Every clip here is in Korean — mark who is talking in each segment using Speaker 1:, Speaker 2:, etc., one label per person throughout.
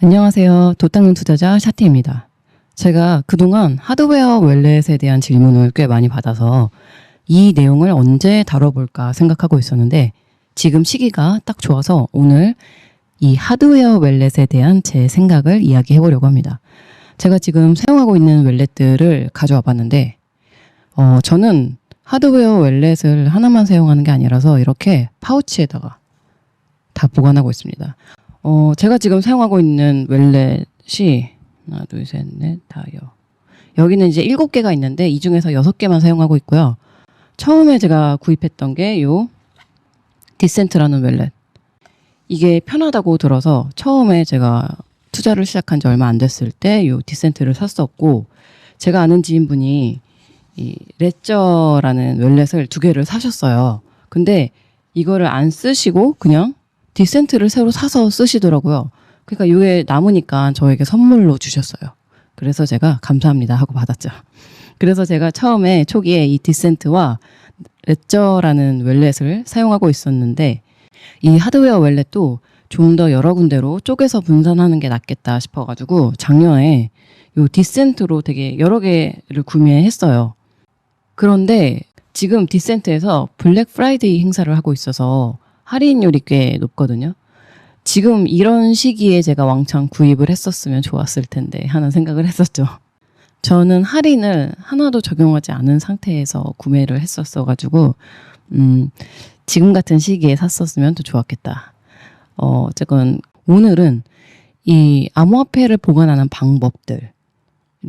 Speaker 1: 안녕하세요. 도닦는 투자자 샤티입니다. 제가 그동안 하드웨어 웰렛에 대한 질문을 꽤 많이 받아서 이 내용을 언제 다뤄볼까 생각하고 있었는데 지금 시기가 딱 좋아서 오늘 이 하드웨어 웰렛에 대한 제 생각을 이야기해 보려고 합니다. 제가 지금 사용하고 있는 웰렛들을 가져와 봤는데 어, 저는 하드웨어 웰렛을 하나만 사용하는 게 아니라서 이렇게 파우치에다가 다 보관하고 있습니다. 어, 제가 지금 사용하고 있는 웰렛이 하나, 둘, 셋, 넷, 다, 여. 여기는 이제 일곱 개가 있는데 이 중에서 여섯 개만 사용하고 있고요. 처음에 제가 구입했던 게 요 디센트라는 웰렛. 이게 편하다고 들어서 처음에 제가 투자를 시작한 지 얼마 안 됐을 때 요 디센트를 샀었고 제가 아는 지인분이 이 레저라는 웰렛을 두 개를 사셨어요. 근데 이거를 안 쓰시고 그냥 디센트를 새로 사서 쓰시더라고요. 그러니까 이게 남으니까 저에게 선물로 주셨어요. 그래서 제가 감사합니다 하고 받았죠. 그래서 제가 처음에 초기에 이 디센트와 레저라는 웰렛을 사용하고 있었는데 이 하드웨어 웰렛도 좀 더 여러 군데로 쪼개서 분산하는 게 낫겠다 싶어가지고 작년에 요 디센트로 되게 여러 개를 구매했어요. 그런데 지금 디센트에서 블랙 프라이데이 행사를 하고 있어서 할인율이 꽤 높거든요. 지금 이런 시기에 제가 왕창 구입을 했었으면 좋았을 텐데 하는 생각을 했었죠. 저는 할인을 하나도 적용하지 않은 상태에서 구매를 했었어가지고, 음, 지금 같은 시기에 샀었으면 더 좋았겠다. 어, 어쨌건 오늘은 이 암호화폐를 보관하는 방법들이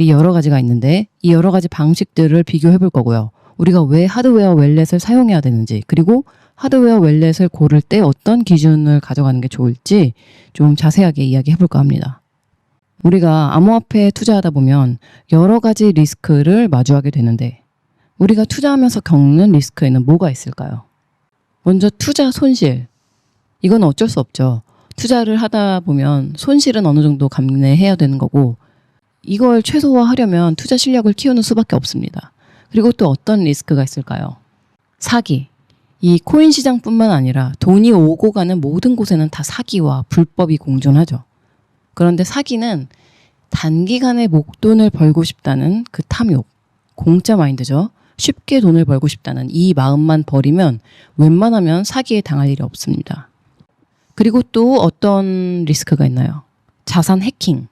Speaker 1: 여러 가지가 있는데 이 여러 가지 방식들을 비교해 볼 거고요. 우리가 왜 하드웨어 웰렛을 사용해야 되는지 그리고 하드웨어 웰렛을 고를 때 어떤 기준을 가져가는 게 좋을지 좀 자세하게 이야기해 볼까 합니다. 우리가 암호화폐에 투자하다 보면 여러 가지 리스크를 마주하게 되는데 우리가 투자하면서 겪는 리스크에는 뭐가 있을까요? 먼저 투자 손실. 이건 어쩔 수 없죠. 투자를 하다 보면 손실은 어느 정도 감내해야 되는 거고 이걸 최소화하려면 투자 실력을 키우는 수밖에 없습니다. 그리고 또 어떤 리스크가 있을까요? 사기. 이 코인 시장뿐만 아니라 돈이 오고 가는 모든 곳에는 다 사기와 불법이 공존하죠. 그런데 사기는 단기간에 목돈을 벌고 싶다는 그 탐욕, 공짜 마인드죠. 쉽게 돈을 벌고 싶다는 이 마음만 버리면 웬만하면 사기에 당할 일이 없습니다. 그리고 또 어떤 리스크가 있나요? 자산 해킹.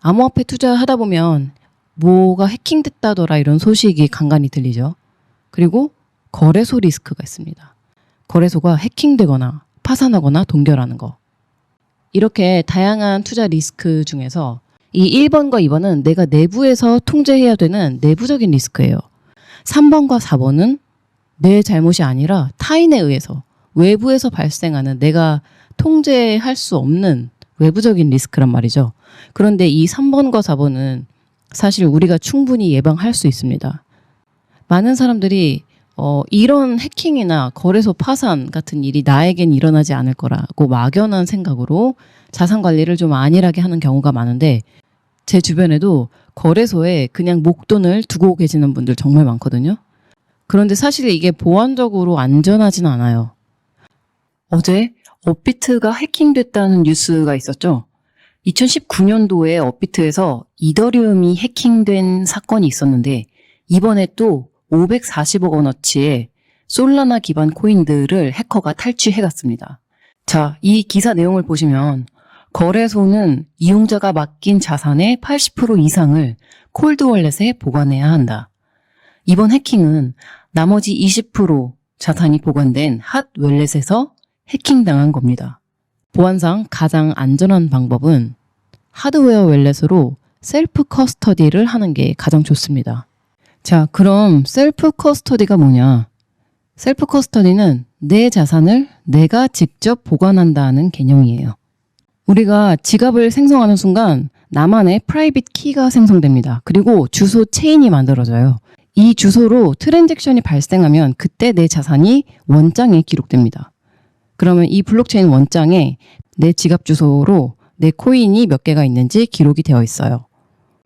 Speaker 1: 암호화폐 투자하다 보면 뭐가 해킹됐다더라 이런 소식이 간간히 들리죠. 그리고 거래소 리스크가 있습니다. 거래소가 해킹되거나 파산하거나 동결하는 거. 이렇게 다양한 투자 리스크 중에서 이 1번과 2번은 내가 내부에서 통제해야 되는 내부적인 리스크예요. 3번과 4번은 내 잘못이 아니라 타인에 의해서 외부에서 발생하는 내가 통제할 수 없는 외부적인 리스크란 말이죠. 그런데 이 3번과 4번은 사실 우리가 충분히 예방할 수 있습니다. 많은 사람들이 어, 이런 해킹이나 거래소 파산 같은 일이 나에겐 일어나지 않을 거라고 막연한 생각으로 자산 관리를 좀 안일하게 하는 경우가 많은데 제 주변에도 거래소에 그냥 목돈을 두고 계시는 분들 정말 많거든요. 그런데 사실 이게 보안적으로 안전하진 않아요. 어제 업비트가 해킹됐다는 뉴스가 있었죠. 2019년도에 업비트에서 이더리움이 해킹된 사건이 있었는데 이번에 또 540억 원어치의 솔라나 기반 코인들을 해커가 탈취해갔습니다. 자, 이 기사 내용을 보시면 거래소는 이용자가 맡긴 자산의 80% 이상을 콜드 월렛에 보관해야 한다. 이번 해킹은 나머지 20% 자산이 보관된 핫 웰렛에서 해킹당한 겁니다. 보안상 가장 안전한 방법은 하드웨어 웰렛으로 셀프 커스터디를 하는 게 가장 좋습니다. 자, 그럼 셀프 커스터디가 뭐냐? 셀프 커스터디는 내 자산을 내가 직접 보관한다는 개념이에요. 우리가 지갑을 생성하는 순간 나만의 프라이빗 키가 생성됩니다. 그리고 주소 체인이 만들어져요. 이 주소로 트랜잭션이 발생하면 그때 내 자산이 원장에 기록됩니다. 그러면 이 블록체인 원장에 내 지갑 주소로 내 코인이 몇 개가 있는지 기록이 되어 있어요.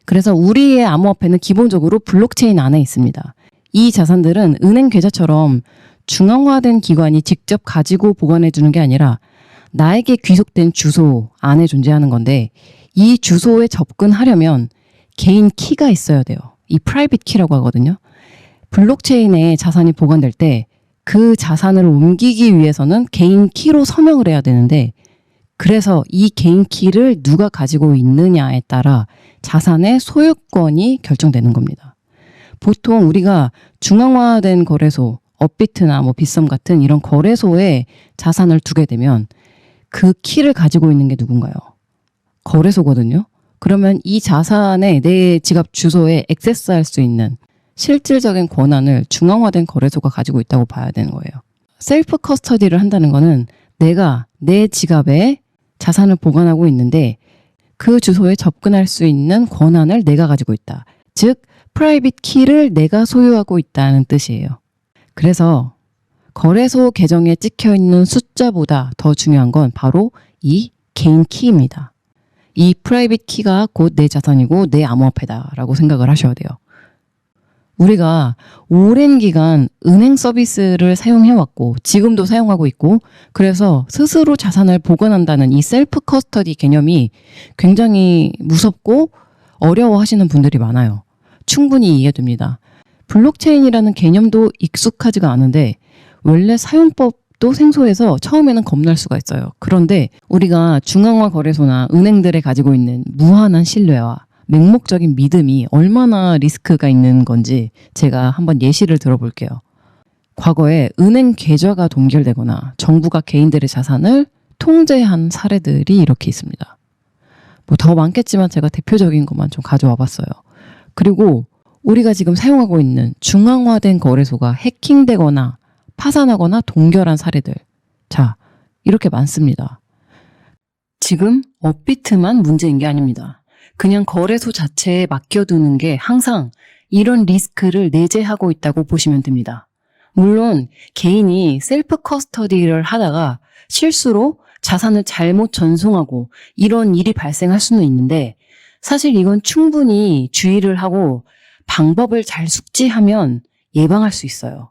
Speaker 1: 그래서 우리의 암호화폐는 기본적으로 블록체인 안에 있습니다. 이 자산들은 은행 계좌처럼 중앙화된 기관이 직접 가지고 보관해 주는 게 아니라 나에게 귀속된 주소 안에 존재하는 건데 이 주소에 접근하려면 개인 키가 있어야 돼요. 이 프라이빗 키라고 하거든요. 블록체인에 자산이 보관될 때 그 자산을 옮기기 위해서는 개인 키로 서명을 해야 되는데 그래서 이 개인 키를 누가 가지고 있느냐에 따라 자산의 소유권이 결정되는 겁니다. 보통 우리가 중앙화된 거래소, 업비트나 뭐 빗썸 같은 이런 거래소에 자산을 두게 되면 그 키를 가지고 있는 게 누군가요? 거래소거든요. 그러면 이 자산에 내 지갑 주소에 액세스할 수 있는 실질적인 권한을 중앙화된 거래소가 가지고 있다고 봐야 되는 거예요. 셀프 커스터디를 한다는 거는 내가 내 지갑에 자산을 보관하고 있는데 그 주소에 접근할 수 있는 권한을 내가 가지고 있다. 즉, 프라이빗 키를 내가 소유하고 있다는 뜻이에요. 그래서 거래소 계정에 찍혀 있는 숫자보다 더 중요한 건 바로 이 개인 키입니다. 이 프라이빗 키가 곧 내 자산이고 내 암호화폐다라고 생각을 하셔야 돼요. 우리가 오랜 기간 은행 서비스를 사용해왔고 지금도 사용하고 있고 그래서 스스로 자산을 보관한다는 이 셀프 커스터디 개념이 굉장히 무섭고 어려워 하시는 분들이 많아요. 충분히 이해됩니다. 블록체인이라는 개념도 익숙하지가 않은데 원래 사용법도 생소해서 처음에는 겁날 수가 있어요. 그런데 우리가 중앙화 거래소나 은행들에 가지고 있는 무한한 신뢰와 맹목적인 믿음이 얼마나 리스크가 있는 건지 제가 한번 예시를 들어볼게요. 과거에 은행 계좌가 동결되거나 정부가 개인들의 자산을 통제한 사례들이 이렇게 있습니다. 뭐 더 많겠지만 제가 대표적인 것만 좀 가져와 봤어요. 그리고 우리가 지금 사용하고 있는 중앙화된 거래소가 해킹되거나 파산하거나 동결한 사례들. 자, 이렇게 많습니다. 지금 업비트만 문제인 게 아닙니다. 그냥 거래소 자체에 맡겨두는 게 항상 이런 리스크를 내재하고 있다고 보시면 됩니다. 물론 개인이 셀프 커스터디를 하다가 실수로 자산을 잘못 전송하고 이런 일이 발생할 수는 있는데 사실 이건 충분히 주의를 하고 방법을 잘 숙지하면 예방할 수 있어요.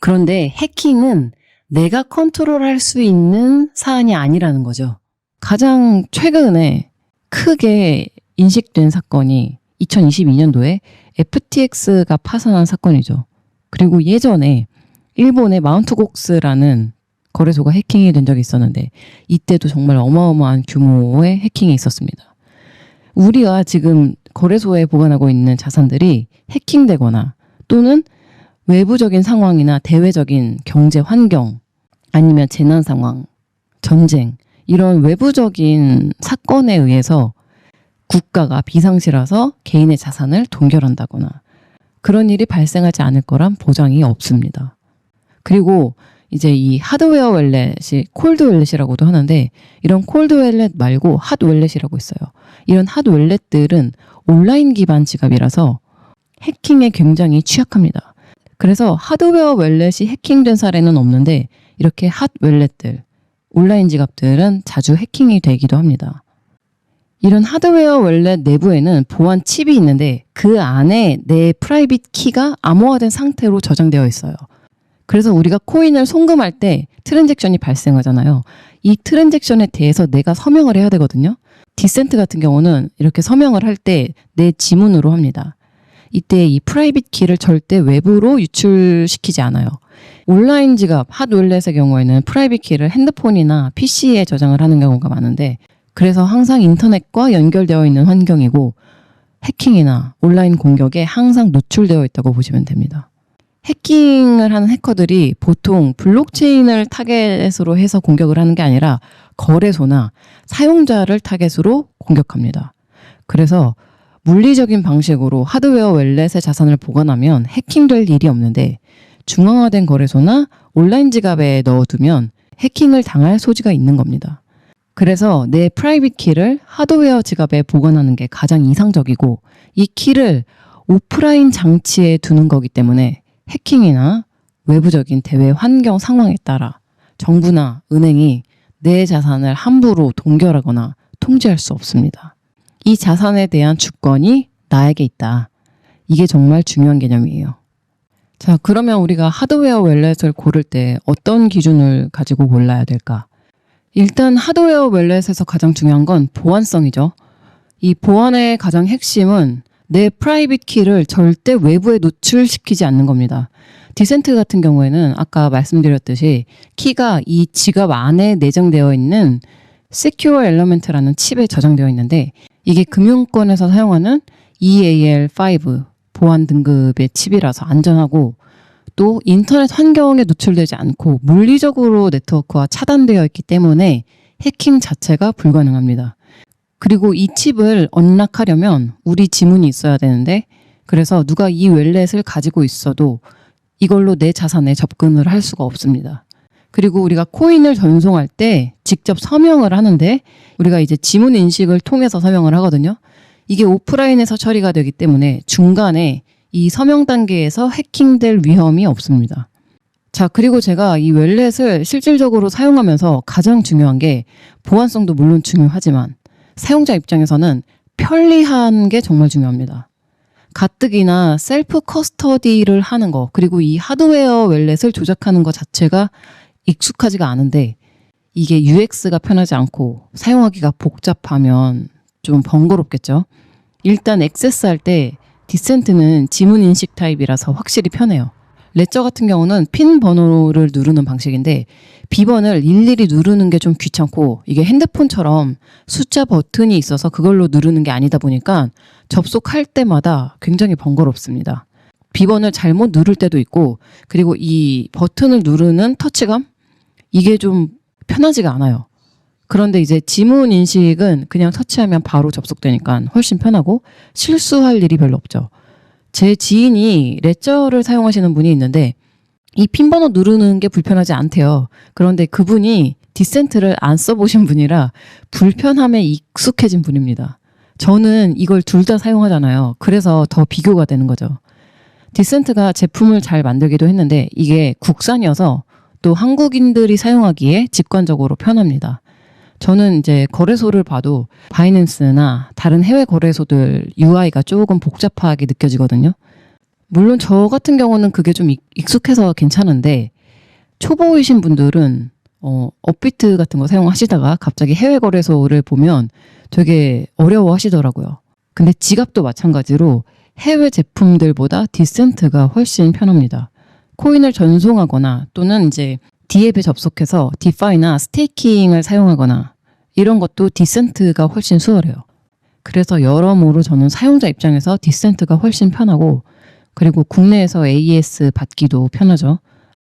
Speaker 1: 그런데 해킹은 내가 컨트롤할 수 있는 사안이 아니라는 거죠. 가장 최근에 크게 인식된 사건이 2022년도에 FTX가 파산한 사건이죠. 그리고 예전에 일본의 마운트곡스라는 거래소가 해킹이 된 적이 있었는데 이때도 정말 어마어마한 규모의 해킹이 있었습니다. 우리가 지금 거래소에 보관하고 있는 자산들이 해킹되거나 또는 외부적인 상황이나 대외적인 경제 환경 아니면 재난 상황, 전쟁 이런 외부적인 사건에 의해서 국가가 비상시라서 개인의 자산을 동결한다거나 그런 일이 발생하지 않을 거란 보장이 없습니다. 그리고 이제 이 하드웨어 웰렛이 콜드 웰렛이라고도 하는데 이런 콜드 웰렛 말고 핫 웰렛이라고 있어요. 이런 핫 웰렛들은 온라인 기반 지갑이라서 해킹에 굉장히 취약합니다. 그래서 하드웨어 웰렛이 해킹된 사례는 없는데 이렇게 핫 웰렛들, 온라인 지갑들은 자주 해킹이 되기도 합니다. 이런 하드웨어 웰렛 내부에는 보안 칩이 있는데 그 안에 내 프라이빗 키가 암호화된 상태로 저장되어 있어요. 그래서 우리가 코인을 송금할 때 트랜잭션이 발생하잖아요. 이 트랜잭션에 대해서 내가 서명을 해야 되거든요. 디센트 같은 경우는 이렇게 서명을 할 때 내 지문으로 합니다. 이때 이 프라이빗 키를 절대 외부로 유출시키지 않아요. 온라인 지갑, 핫 웰렛의 경우에는 프라이빗 키를 핸드폰이나 PC에 저장을 하는 경우가 많은데 그래서 항상 인터넷과 연결되어 있는 환경이고 해킹이나 온라인 공격에 항상 노출되어 있다고 보시면 됩니다. 해킹을 하는 해커들이 보통 블록체인을 타겟으로 해서 공격을 하는 게 아니라 거래소나 사용자를 타겟으로 공격합니다. 그래서 물리적인 방식으로 하드웨어 웰렛의 자산을 보관하면 해킹될 일이 없는데 중앙화된 거래소나 온라인 지갑에 넣어두면 해킹을 당할 소지가 있는 겁니다. 그래서 내 프라이빗 키를 하드웨어 지갑에 보관하는 게 가장 이상적이고 이 키를 오프라인 장치에 두는 거기 때문에 해킹이나 외부적인 대외 환경 상황에 따라 정부나 은행이 내 자산을 함부로 동결하거나 통제할 수 없습니다. 이 자산에 대한 주권이 나에게 있다. 이게 정말 중요한 개념이에요. 자, 그러면 우리가 하드웨어 웰렛을 고를 때 어떤 기준을 가지고 골라야 될까? 일단 하드웨어 웰렛에서 가장 중요한 건 보안성이죠. 이 보안의 가장 핵심은 내 프라이빗 키를 절대 외부에 노출시키지 않는 겁니다. 디센트 같은 경우에는 아까 말씀드렸듯이 키가 이 지갑 안에 내장되어 있는 Secure Element라는 칩에 저장되어 있는데 이게 금융권에서 사용하는 EAL5 보안 등급의 칩이라서 안전하고 또 인터넷 환경에 노출되지 않고 물리적으로 네트워크와 차단되어 있기 때문에 해킹 자체가 불가능합니다. 그리고 이 칩을 언락하려면 우리 지문이 있어야 되는데 그래서 누가 이 웰렛을 가지고 있어도 이걸로 내 자산에 접근을 할 수가 없습니다. 그리고 우리가 코인을 전송할 때 직접 서명을 하는데 우리가 이제 지문 인식을 통해서 서명을 하거든요. 이게 오프라인에서 처리가 되기 때문에 중간에 이 서명 단계에서 해킹될 위험이 없습니다. 자, 그리고 제가 이 웰렛을 실질적으로 사용하면서 가장 중요한 게 보안성도 물론 중요하지만 사용자 입장에서는 편리한 게 정말 중요합니다. 가뜩이나 셀프 커스터디를 하는 거, 그리고 이 하드웨어 웰렛을 조작하는 것 자체가 익숙하지가 않은데 이게 UX가 편하지 않고 사용하기가 복잡하면 좀 번거롭겠죠. 일단 액세스할 때 디센트는 지문 인식 타입이라서 확실히 편해요. 레저 같은 경우는 핀 번호를 누르는 방식인데 비번을 일일이 누르는 게 좀 귀찮고 이게 핸드폰처럼 숫자 버튼이 있어서 그걸로 누르는 게 아니다 보니까 접속할 때마다 굉장히 번거롭습니다. 비번을 잘못 누를 때도 있고 그리고 이 버튼을 누르는 터치감 이게 좀 편하지가 않아요. 그런데 이제 지문 인식은 그냥 터치하면 바로 접속되니까 훨씬 편하고 실수할 일이 별로 없죠. 제 지인이 레저를 사용하시는 분이 있는데 이 핀번호 누르는 게 불편하지 않대요. 그런데 그분이 디센트를 안 써보신 분이라 불편함에 익숙해진 분입니다. 저는 이걸 둘 다 사용하잖아요. 그래서 더 비교가 되는 거죠. 디센트가 제품을 잘 만들기도 했는데 이게 국산이어서 또 한국인들이 사용하기에 직관적으로 편합니다. 저는 이제 거래소를 봐도 바이낸스나 다른 해외 거래소들 UI가 조금 복잡하게 느껴지거든요. 물론 저 같은 경우는 그게 좀 익- 익숙해서 괜찮은데 초보이신 분들은 어, 업비트 같은 거 사용하시다가 갑자기 해외 거래소를 보면 되게 어려워 하시더라고요. 근데 지갑도 마찬가지로 해외 제품들보다 디센트가 훨씬 편합니다. 코인을 전송하거나 또는 이제 디앱에 접속해서 디파이나 스테이킹을 사용하거나 이런 것도 디센트가 훨씬 수월해요. 그래서 여러모로 저는 사용자 입장에서 디센트가 훨씬 편하고 그리고 국내에서 AES 받기도 편하죠.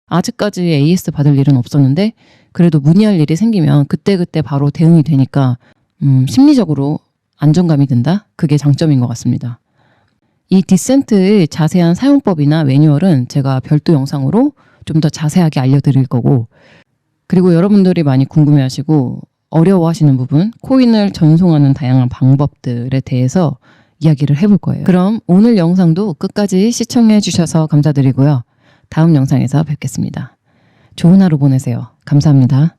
Speaker 1: 아직까지 AES 받을 일은 없었는데 그래도 문의할 일이 생기면 그때그때 바로 대응이 되니까 음, 심리적으로 안정감이 든다? 그게 장점인 것 같습니다. 이 디센트의 자세한 사용법이나 매뉴얼은 제가 별도 영상으로 좀 더 자세하게 알려드릴 거고 그리고 여러분들이 많이 궁금해하시고 어려워하시는 부분 코인을 전송하는 다양한 방법들에 대해서 이야기를 해볼 거예요. 그럼 오늘 영상도 끝까지 시청해 주셔서 감사드리고요. 다음 영상에서 뵙겠습니다. 좋은 하루 보내세요. 감사합니다.